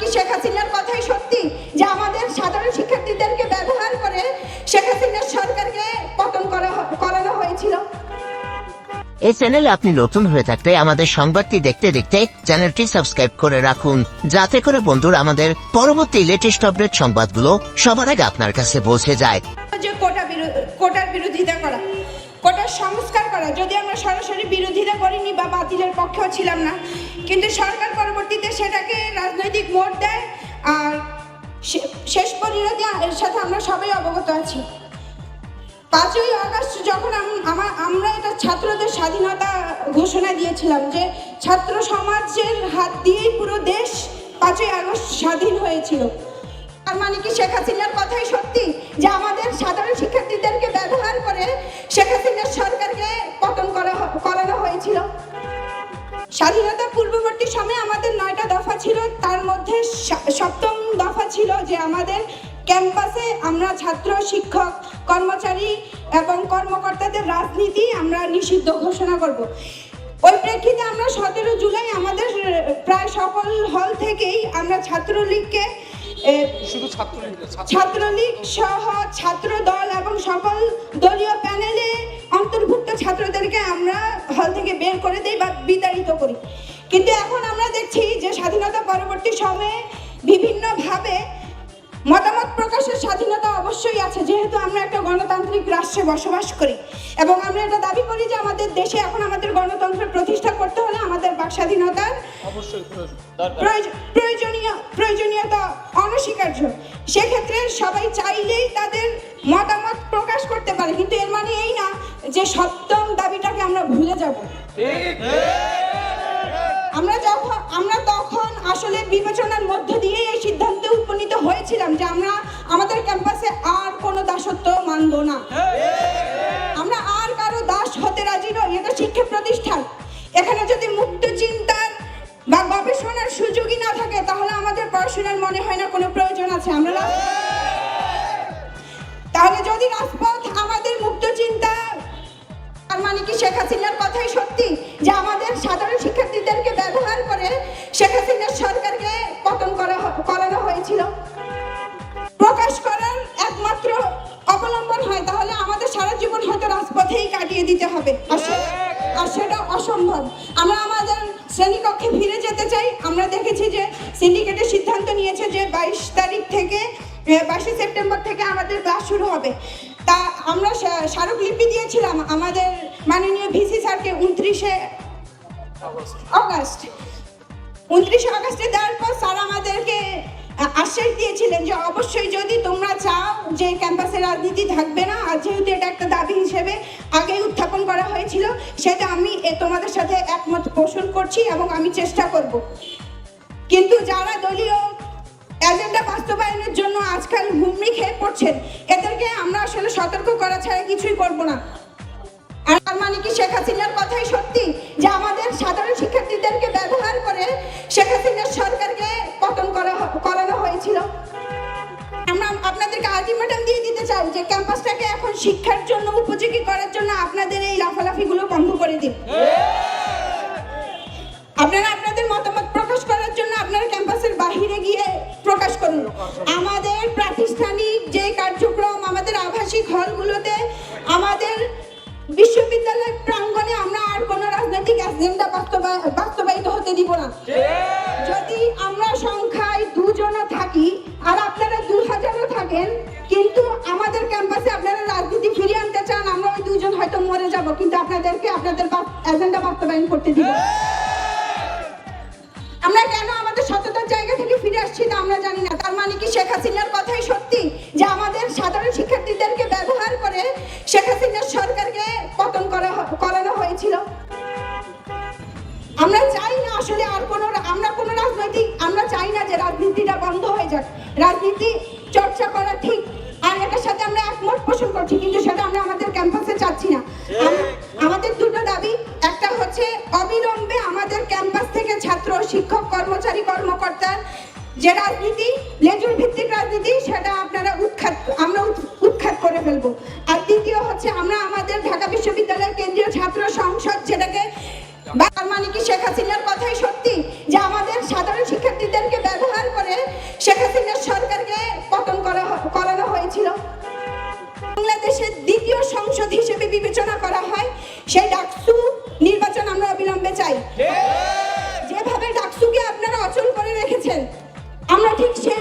কি শেখ হাসিনার কথাই সত্যি? যে আমাদের সাধারণ শিক্ষার্থীদেরকে ব্যবহার করে শেখ হাসিনার সরকারকে পতন করা করানো হয়েছিল। এই চ্যানেলে আপনি নতুন হয়ে থাকলে আমাদের সংবাদটি দেখতে দেখতে চ্যানেলটি সাবস্ক্রাইব করে রাখুন। যাতে করে বন্ধুরা আমাদের পরবর্তী লেটেস্ট আপডেট সংবাদগুলো সবার আগে আপনার কাছে পৌঁছে যায়। কোটার বিরোধিতা করা। কোটার সংস্কার করা। যদি আমরা সরাসরি বিরোধিতা করিনি বা বাতিলের পক্ষেও ছিলাম না, কিন্তু সরকার পরবর্তীতে সেটাকে রাজনৈতিক মোড় দেয় আর শেষ পরিণতি এর সাথে আমরা সবাই অবগত আছি। পাঁচই আগস্ট যখন আম- আমা- আমরা এটা ছাত্রদের স্বাধীনতা ঘোষণা দিয়েছিলাম যে ছাত্র সমাজের হাত দিয়েই পুরো দেশ পাঁচই আগস্ট স্বাধীন হয়েছিল। তার মানে কি শেখ হাসিনার কথাই সত্যি? যে আমাদের সাধারণ শিক্ষার্থীদেরকে স্বাধীনতা পূর্ববর্তী সময়ে আমাদের নয়টা দফা ছিল। তার মধ্যে সপ্তম দফা ছিল যে আমাদের ক্যাম্পাসে আমরা ছাত্র শিক্ষক কর্মচারী এবং কর্মকর্তাদের রাজনীতি আমরা নিষিদ্ধ ঘোষণা করব। ওই প্রেক্ষিতে আমরা সতেরো জুলাই আমাদের প্রায় সকল হল থেকেই আমরা ছাত্রলীগকে ছাত্রলীগ সহ ছাত্র দল এবং সকল দলীয় প্যানেলে ছাত্রদেরকে আমরা হল থেকে বের করে দেই বা বিতাড়িত করি। কিন্তু এখন আমরা দেখছি যে স্বাধীনতা পরবর্তী সময়ে বিভিন্নভাবে মতামত প্রকাশের স্বাধীনতা অবশ্যই আছে যেহেতু আমরা একটা গণতান্ত্রিক রাষ্ট্রে বসবাস করি। এবং আমরা এটা দাবি করি যে আমাদের দেশে এখন আমাদের গণতন্ত্র প্রতিষ্ঠা করতে হলে আমাদের বাক স্বাধীনতার প্রয়োজন প্রয়োজনীয় প্রয়োজনীয়তা অনস্বীকার্য। সেক্ষেত্রে সবাই চাইলেই তাদের মতামত প্রকাশ করতে পারে কিন্তু এর মানে যে সপ্তম দাবিটাকে আমরা ভুলে যাব। আমরা যখন আমরা তখন আসলে বিবেচনার মধ্য দিয়ে এই সিদ্ধান্তে উপনীত হয়েছিলাম যে আমরা আমাদের ক্যাম্পাসে আর কোনো দাসত্ব মানব না। আমরা আর কারও দাস হতে রাজি নই এটা শিক্ষা প্রতিষ্ঠান। এখানে যদি মুক্ত চিন্তার বা গবেষণার সুযোগই না থাকে তাহলে আমাদের পড়াশোনার মনে হয় না কোনো প্রয়োজন আছে আমরা তাহলে যদি রাজপথ রাজপথেই কাটিয়ে দিতে হবে। আর সেটা অসম্ভব। আমরা আমাদের শ্রেণীকক্ষে ফিরে যেতে চাই। আমরা দেখেছি যে সিন্ডিকেটের সিদ্ধান্ত নিয়েছে যে বাইশ তারিখ থেকে বাইশে সেপ্টেম্বর থেকে আমাদের ক্লাস শুরু হবে। তা আমরা স্মারকলিপি দিয়েছিলাম আমাদের মাননীয় ভিসি স্যারকে উনত্রিশে অগাস্ট উনত্রিশে আগস্টে দেওয়ার পর স্যার আমাদেরকে আশ্বাস দিয়েছিলেন যে অবশ্যই যদি তোমরা চাও যে ক্যাম্পাসে রাজনীতি থাকবে না, আর যেহেতু এটা একটা তোমাদের সাথে একমত পোষণ করছি এবং আমি চেষ্টা করব। কিন্তু যারা দলীয় এজেন্ডা বাস্তবায়নের জন্য আজকাল হুমড়ি খেয়ে পড়ছেন, এদেরকে আমরা আসলে সতর্ক করা ছাড়া কিছুই করব না। আর মানে কি শেখ হাসিনার কথাই সত্যি? যে আমাদের সাধারণ শিক্ষার্থীদেরকে ব্যবহার করে শেখ হাসিনার সরকারকে পতন করা করানো হয়েছিল। আমরা আপনাদেরকে আলটিমেটাম দিয়ে দিতে চাই যে ক্যাম্পাসটাকে এখন শিক্ষার জন্য, উপযোগী করার জন্য আপনাদের এই লাফালাফিগুলো বন্ধ করে দিন। আপনারা আপনাদের মতামত প্রকাশ করার জন্য আপনারা ক্যাম্পাসের বাহিরে গিয়ে প্রকাশ করুন। আমাদের প্রাতিষ্ঠানিক যে কার্যক্রম, আমাদের আবাসিক হলগুলোতে আমাদের বিশ্ববিদ্যালয়ের প্রাঙ্গণে আমরা আর কোনো রাজনৈতিক এজেন্ডা বাস্তবা- বাস্তবায়িত হতে দিব না। যদি আমরা সংখ্যায় দুজনও থাকি, আর আপনারা দু হাজারও থাকেন চান, আমরা ওই দুজন হয়তো মরে যাব, কিন্তু আপনাদেরকে আপনাদের এজেন্ডা বাস্তবায়ন করতে দিব। আমরা কেন আমাদের সততার জায়গা থেকে ফিরে আসছি তা আমরা জানি না। তার মানে কি শেখ হাসিনার কথাই সত্যি যে আমাদের সাধারণ শিক্ষার্থীদেরকে ব্যবহার করে শেখ হাসিনার সরকারকে পতন করা করানো হয়েছিল? আমরা চাই না আসলে আর কোনো আমরা কোনো রাজনৈতিক আমরা চাই না যে রাজনীতিটা বন্ধ হয়ে যাক। রাজনীতি চর্চা করা ঠিক। আর এটার সাথে আমরা একমত পোষণ করছি। কর্মচারী কর্মকর্তার যে রাজনীতি, লেজুর ভিত্তিক রাজনীতি, সেটা আপনারা উৎখাত, আমরা উৎখাত করে ফেলব। আর দ্বিতীয় হচ্ছে আমরা আমাদের ঢাকা বিশ্ববিদ্যালয়ের কেন্দ্রীয় ছাত্র সংসদ, যেটাকে তার মানে কি শেখ হাসিনার কথাই সত্যি, যে আমাদের সাধারণ শিক্ষার্থীদেরকে ব্যবহার করে শেখ হাসিনার সরকারকে পতন করা করানো হয়েছিল। বাংলাদেশের দ্বিতীয় সংসদ হিসেবে বিবেচনা করা হয়, সেই ডাকসু নির্বাচন আমরা অবিলম্বে চাই। ঠিক সেইভাবে